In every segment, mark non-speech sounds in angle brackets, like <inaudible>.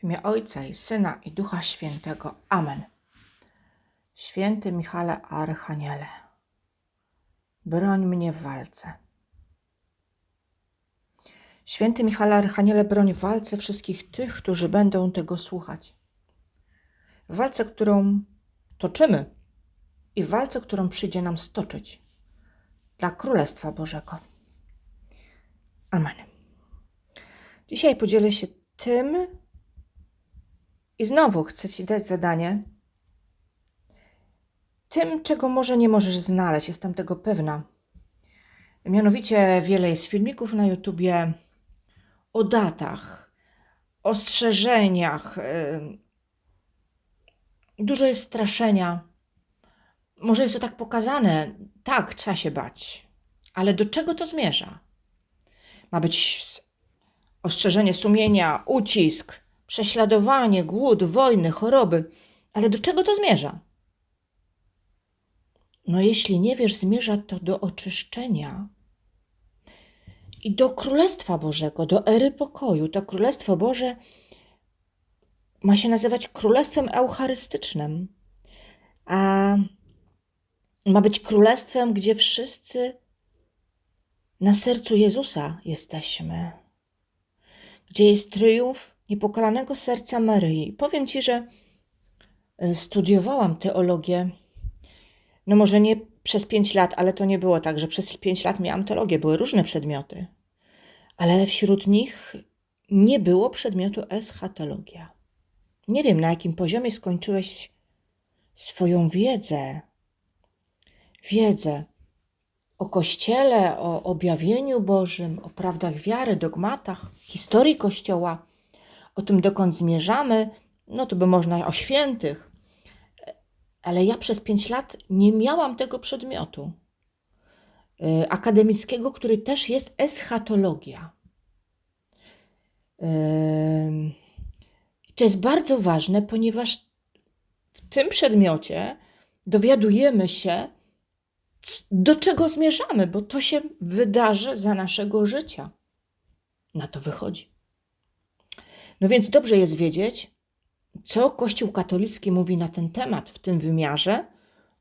W imię Ojca i Syna i Ducha Świętego. Amen. Święty Michale Archaniele, broń mnie w walce. Święty Michale Archaniele, broń w walce wszystkich tych, którzy będą tego słuchać. W walce, którą toczymy i w walce, którą przyjdzie nam stoczyć dla Królestwa Bożego. Amen. Dzisiaj podzielę się tym i znowu chcę Ci dać zadanie. Tym, czego może nie możesz znaleźć, jestem tego pewna. Mianowicie wiele jest filmików na YouTubie o datach, ostrzeżeniach. Dużo jest straszenia. Może jest to tak pokazane. Tak, trzeba się bać. Ale do czego to zmierza? Ma być ostrzeżenie sumienia, ucisk, prześladowanie, głód, wojny, choroby. Ale do czego to zmierza? No, jeśli nie wiesz, zmierza to do oczyszczenia i do Królestwa Bożego, do ery pokoju. To Królestwo Boże ma się nazywać Królestwem Eucharystycznym, a ma być królestwem, gdzie wszyscy na sercu Jezusa jesteśmy, gdzie jest triumf niepokalanego serca Maryi. Powiem Ci, że y, studiowałam teologię, no może nie przez pięć lat, ale to nie było tak, że przez pięć lat miałam teologię, były różne przedmioty, ale wśród nich nie było przedmiotu eschatologia. Nie wiem, na jakim poziomie skończyłeś swoją wiedzę, wiedzę o Kościele, o objawieniu Bożym, o prawdach wiary, dogmatach, historii Kościoła, o tym, dokąd zmierzamy, no to by można o świętych. Ale ja przez pięć lat nie miałam tego przedmiotu y, akademickiego, który też jest eschatologia. I To jest bardzo ważne, ponieważ w tym przedmiocie dowiadujemy się, do czego zmierzamy, bo to się wydarzy za naszego życia. Na to wychodzi. No więc dobrze jest wiedzieć, co Kościół katolicki mówi na ten temat w tym wymiarze,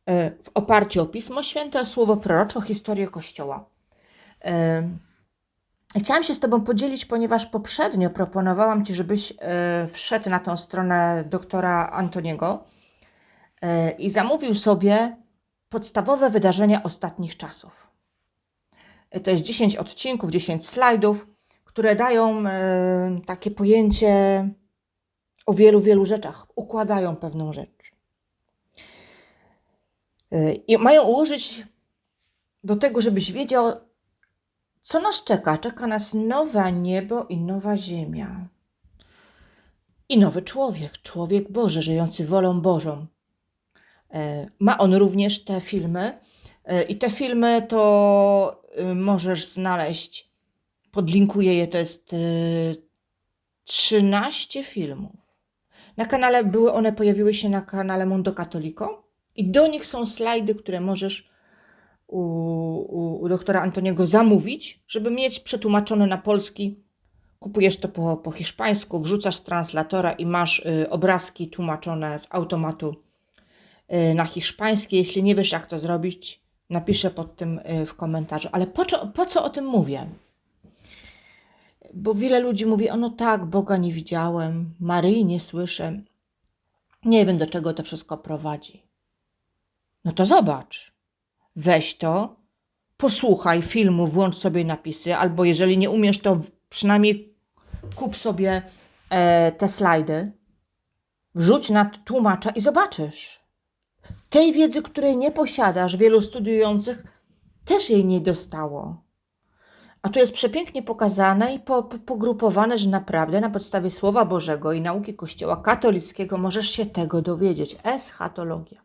e, w oparciu o Pismo Święte, o słowo prorocze, o historię Kościoła. E, Chciałam się z Tobą podzielić, ponieważ poprzednio proponowałam Ci, żebyś e, wszedł na tą stronę doktora Antoniego i zamówił sobie podstawowe wydarzenia ostatnich czasów. To jest 10 odcinków, 10 slajdów, które dają e, takie pojęcie o wielu, wielu rzeczach, układają pewną rzecz. E, I mają ułożyć do tego, żebyś wiedział, co nas czeka? Czeka nas nowe niebo i nowa ziemia. I nowy człowiek, człowiek Boży, żyjący wolą Bożą. E, Ma on również te filmy. I te filmy to y, możesz znaleźć, podlinkuję je, to jest y, 13 filmów. Na kanale były one, pojawiły się na kanale Mundo Catolico i do nich są slajdy, które możesz u, u, u doktora Antoniego zamówić, żeby mieć przetłumaczone na polski. Kupujesz to po, po hiszpańsku, wrzucasz translatora i masz y, obrazki tłumaczone z automatu y, na hiszpański. Jeśli nie wiesz, jak to zrobić, napiszę pod tym y, w komentarzu. Ale po, po co o tym mówię? Bo wiele ludzi mówi, o no tak, Boga nie widziałem, Maryi nie słyszę. Nie wiem, do czego to wszystko prowadzi. No to zobacz. Weź to, posłuchaj filmu, włącz sobie napisy, albo jeżeli nie umiesz, to przynajmniej kup sobie e, te slajdy, wrzuć na tłumacza i zobaczysz. Tej wiedzy, której nie posiadasz, wielu studiujących też jej nie dostało. A tu jest przepięknie pokazane i po, po, pogrupowane, że naprawdę na podstawie Słowa Bożego i nauki Kościoła katolickiego możesz się tego dowiedzieć. Eschatologia.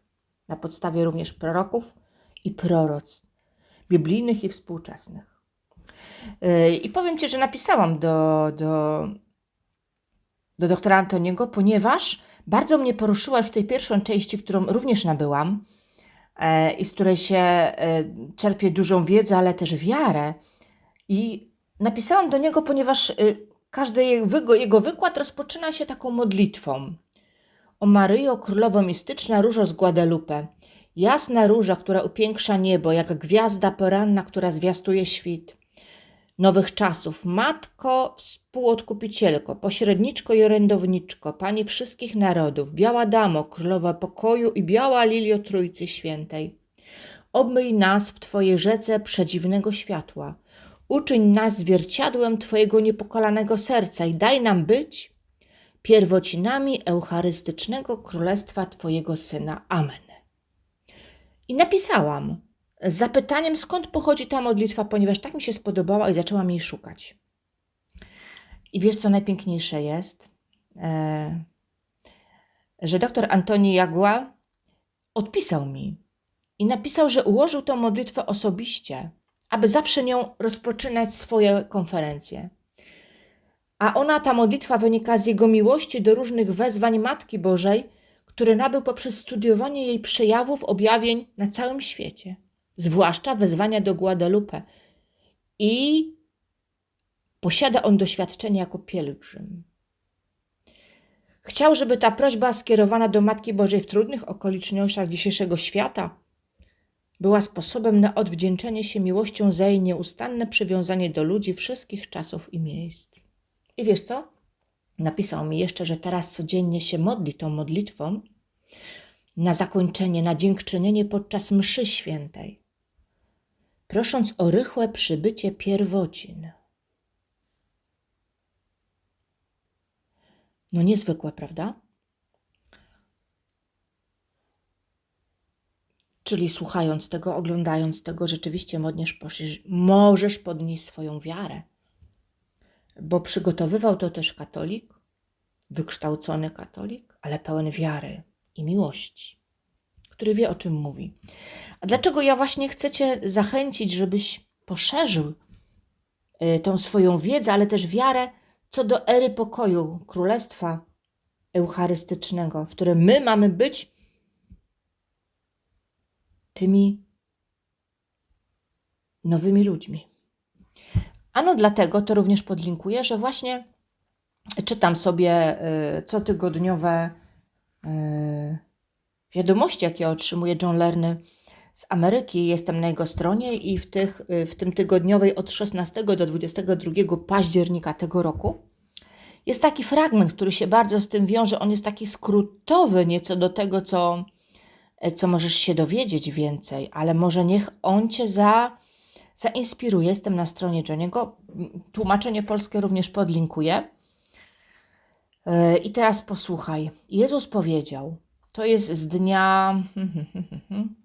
Na podstawie również proroków i proroctw biblijnych i współczesnych. Yy, I powiem Ci, że napisałam do, do, do doktora Antoniego, ponieważ bardzo mnie poruszyła już w tej pierwszej części, którą również nabyłam e, i z której się e, czerpię dużą wiedzę, ale też wiarę. I napisałam do niego, ponieważ y, każdy jego, wykład rozpoczyna się taką modlitwą. O Maryjo, Królowo Mistyczna, Różo z Guadalupe, jasna róża, która upiększa niebo, jak gwiazda poranna, która zwiastuje świt. Nowych czasów, Matko, współodkupicielko, pośredniczko i orędowniczko, Pani wszystkich narodów, Biała Damo, Królowa Pokoju i Biała Lilio Trójcy Świętej. Obmyj nas w Twojej rzece przedziwnego światła. Uczyń nas zwierciadłem Twojego niepokalanego serca i daj nam być pierwocinami eucharystycznego królestwa Twojego Syna. Amen. I napisałam z zapytaniem, skąd pochodzi ta modlitwa, ponieważ tak mi się spodobała i zaczęłam jej szukać. I wiesz, co najpiękniejsze jest? E, że doktor Antoni Jagła odpisał mi i napisał, że ułożył tę modlitwę osobiście, aby zawsze nią rozpoczynać swoje konferencje. A ona, ta modlitwa, wynika z jego miłości do różnych wezwań Matki Bożej, które nabył poprzez studiowanie jej przejawów, objawień na całym świecie, zwłaszcza wezwania do Guadalupe. I posiada on doświadczenie jako pielgrzym. Chciał, żeby ta prośba skierowana do Matki Bożej w trudnych okolicznościach dzisiejszego świata była sposobem na odwdzięczenie się miłością za jej nieustanne przywiązanie do ludzi wszystkich czasów i miejsc. I wiesz co? Napisał mi jeszcze, że teraz codziennie się modli tą modlitwą na zakończenie, na dziękczynienie podczas mszy świętej, prosząc o rychłe przybycie pierwocin. No niezwykłe, prawda? Czyli słuchając tego, oglądając tego, rzeczywiście możesz podnieść swoją wiarę. Bo przygotowywał to też katolik, wykształcony katolik, ale pełen wiary i miłości, który wie o czym mówi. A dlaczego ja właśnie chcę Cię zachęcić, żebyś poszerzył y, tą swoją wiedzę, ale też wiarę co do ery pokoju, królestwa eucharystycznego, w którym my mamy być tymi nowymi ludźmi. Ano dlatego to również podlinkuję, że właśnie czytam sobie y, cotygodniowe y, wiadomości, jakie otrzymuje John Lerny z Ameryki. Jestem na jego stronie i w, tych, y, w tym tygodniowej od 16 do 22 października tego roku jest taki fragment, który się bardzo z tym wiąże. On jest taki skrótowy nieco do tego, co co możesz się dowiedzieć więcej, ale może niech on cię za, zainspiruje. Jestem na stronie Johniego. Tłumaczenie polskie również podlinkuję. I teraz posłuchaj. Jezus powiedział, to jest z dnia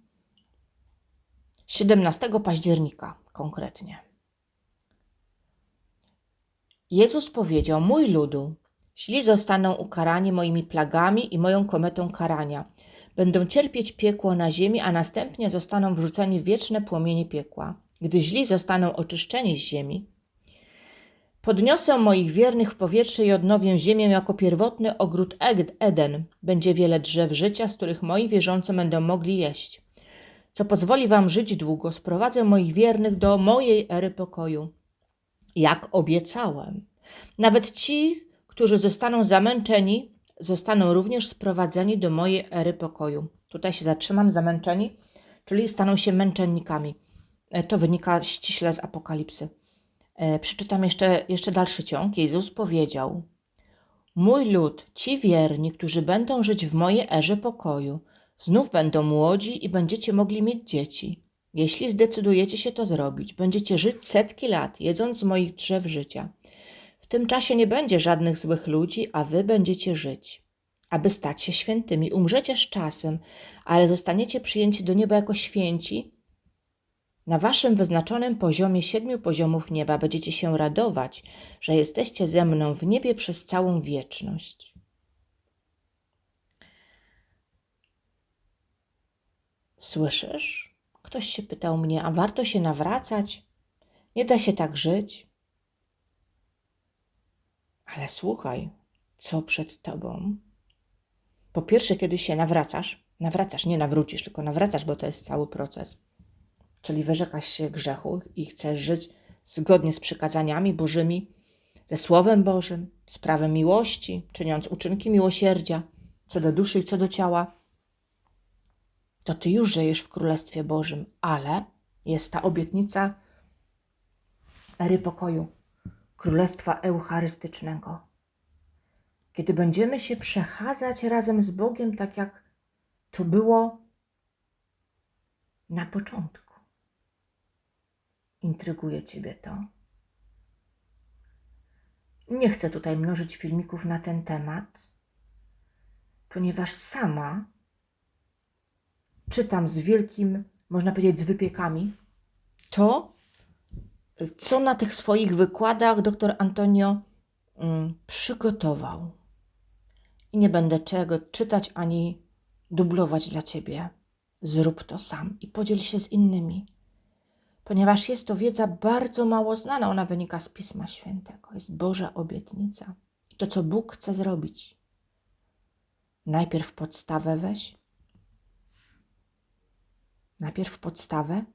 <laughs> 17 października konkretnie. Jezus powiedział: Mój ludu, źli zostaną ukarani moimi plagami i moją kometą karania będą cierpieć piekło na ziemi, a następnie zostaną wrzuceni w wieczne płomienie piekła. Gdy źli zostaną oczyszczeni z ziemi, podniosę moich wiernych w powietrze i odnowię ziemię jako pierwotny ogród Eden. Będzie wiele drzew życia, z których moi wierzący będą mogli jeść. Co pozwoli wam żyć długo, sprowadzę moich wiernych do mojej ery pokoju. Jak obiecałem. Nawet ci, którzy zostaną zamęczeni, zostaną również sprowadzeni do mojej ery pokoju. Tutaj się zatrzymam, zamęczeni, czyli staną się męczennikami. E, to wynika ściśle z Apokalipsy. E, przeczytam jeszcze, jeszcze dalszy ciąg. Jezus powiedział: Mój lud, ci wierni, którzy będą żyć w mojej erze pokoju, znów będą młodzi i będziecie mogli mieć dzieci. Jeśli zdecydujecie się to zrobić, będziecie żyć setki lat, jedząc z moich drzew życia. Tym czasie nie będzie żadnych złych ludzi, a wy będziecie żyć. Aby stać się świętymi, umrzecie z czasem, ale zostaniecie przyjęci do nieba jako święci. Na waszym wyznaczonym poziomie siedmiu poziomów nieba będziecie się radować, że jesteście ze mną w niebie przez całą wieczność. Słyszysz? Ktoś się pytał mnie, a warto się nawracać? Nie da się tak żyć. Ale słuchaj, co przed tobą? Po pierwsze, kiedy się nawracasz, nawracasz, nie nawrócisz, tylko nawracasz, bo to jest cały proces. Czyli wyrzekasz się grzechu i chcesz żyć zgodnie z przykazaniami Bożymi, ze Słowem Bożym, z prawem miłości, czyniąc uczynki miłosierdzia, co do duszy i co do ciała, to ty już żyjesz w Królestwie Bożym, ale jest ta obietnica ery pokoju, Królestwa Eucharystycznego. Kiedy będziemy się przechadzać razem z Bogiem, tak jak to było na początku. Intryguje Ciebie to? Nie chcę tutaj mnożyć filmików na ten temat, ponieważ sama czytam z wielkim, można powiedzieć, z wypiekami to, co na tych swoich wykładach dr Antonio mm, przygotował. I nie będę czego czytać ani dublować dla ciebie. Zrób to sam i podziel się z innymi, ponieważ jest to wiedza bardzo mało znana. Ona wynika z Pisma Świętego. Jest Boża obietnica. To, co Bóg chce zrobić. Najpierw podstawę weź. Najpierw podstawę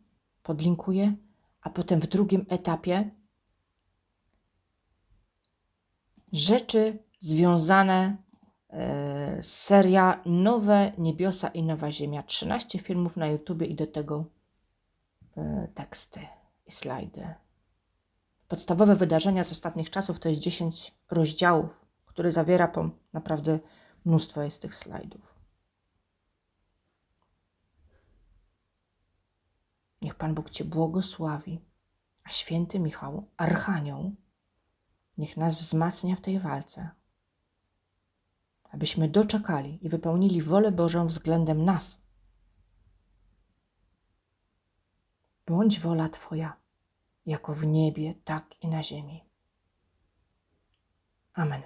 podlinkuję, a potem w drugim etapie rzeczy związane e, z seria Nowe Niebiosa i Nowa Ziemia. 13 filmów na YouTubie i do tego e, teksty i slajdy. Podstawowe wydarzenia z ostatnich czasów to jest 10 rozdziałów, który zawiera naprawdę mnóstwo jest tych slajdów. Niech Pan Bóg Cię błogosławi, a święty Michał, Archanioł, niech nas wzmacnia w tej walce, abyśmy doczekali i wypełnili wolę Bożą względem nas. Bądź wola Twoja, jako w niebie, tak i na ziemi. Amen.